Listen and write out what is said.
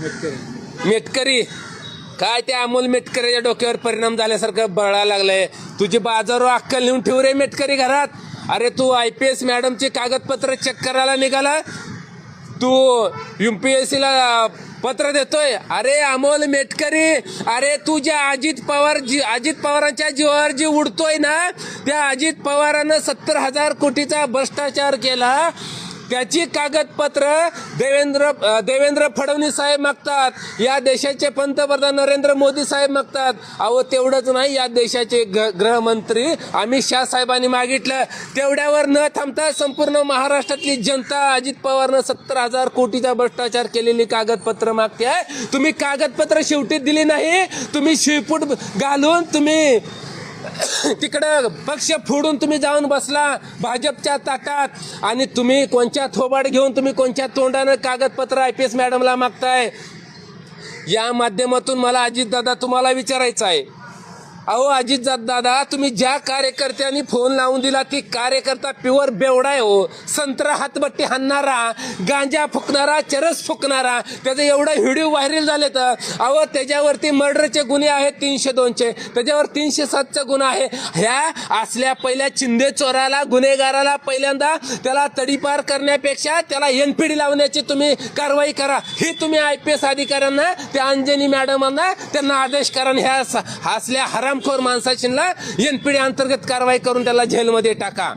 मेटकरी. काय त्या अमोल मेटकरीच्या डोक्यावर परिणाम झाल्यासारखं बळा लागलंय. तुझी बाजार अक्कल नेऊन ठेव रे मेटकरी घरात. अरे तू आय पी एस मॅडमची कागदपत्र चेक करायला निघाला. तू युपीएससीला पत्र देतोय. अरे अमोल मेटकरी अरे तू ज्या अजित पवार जी अजित पवारांच्या जीवावर जी उडतोय ना त्या अजित पवारानं सत्तर हजार कोटीचा भ्रष्टाचार केला. त्याची कागदपत्र देवेंद्र देवेंद्र फडणवीस साहेब मागतात. या देशाचे पंतप्रधान नरेंद्र मोदी साहेब मागतात. अहो तेवढंच नाही या देशाचे ग- गृहमंत्री अमित शाह साहेबांनी मागितलं. तेवढ्यावर न थांबता संपूर्ण महाराष्ट्रातली जनता अजित पवारनं सत्तर हजार कोटीचा भ्रष्टाचार केलेली कागदपत्र मागते. तुम्ही कागदपत्र शेवटी दिली नाही तुम्ही शिवपूट घालून तुम्ही तिकडं पक्ष फोडून तुम्ही जाऊन बसला भाजपच्या ताटात. आणि तुम्ही कोणच्या थोबाड घेऊन तुम्ही कोणच्या तोंडानं कागदपत्र आय पी एस मॅडमला मागताय? या माध्यमातून मला अजितदादा तुम्हाला विचारायचं आहे. अहो अजित दादा तुम्ही ज्या कार्यकर्त्यांनी फोन लावून दिला ती कार्यकर्ता प्युअर बेवडा आहे हो. संत्रा हातबट्टी हाणणारा गांजा फुकणारा चरस फुकणारा त्याचा एवढं व्हिडिओ व्हायरल झाले तर अहो त्याच्यावरती मर्डरचे गुन्हे आहेत तीनशे दोनशे त्याच्यावर तीनशे सातचा गुन्हा आहे. ह्या असल्या पहिल्या चिंदे चोराला गुन्हेगाराला पहिल्यांदा त्याला तडीपार करण्यापेक्षा त्याला एनपीडी लावण्याची तुम्ही कारवाई करा. ही तुम्ही आय पी एस अधिकाऱ्यांना त्या अंजनी मॅडमांना त्यांना आदेश करा ह्या असल्या हरा हरामखोर माणसाशीला एनपीडी अंतर्गत कारवाई करून त्याला जेलमध्ये टाका.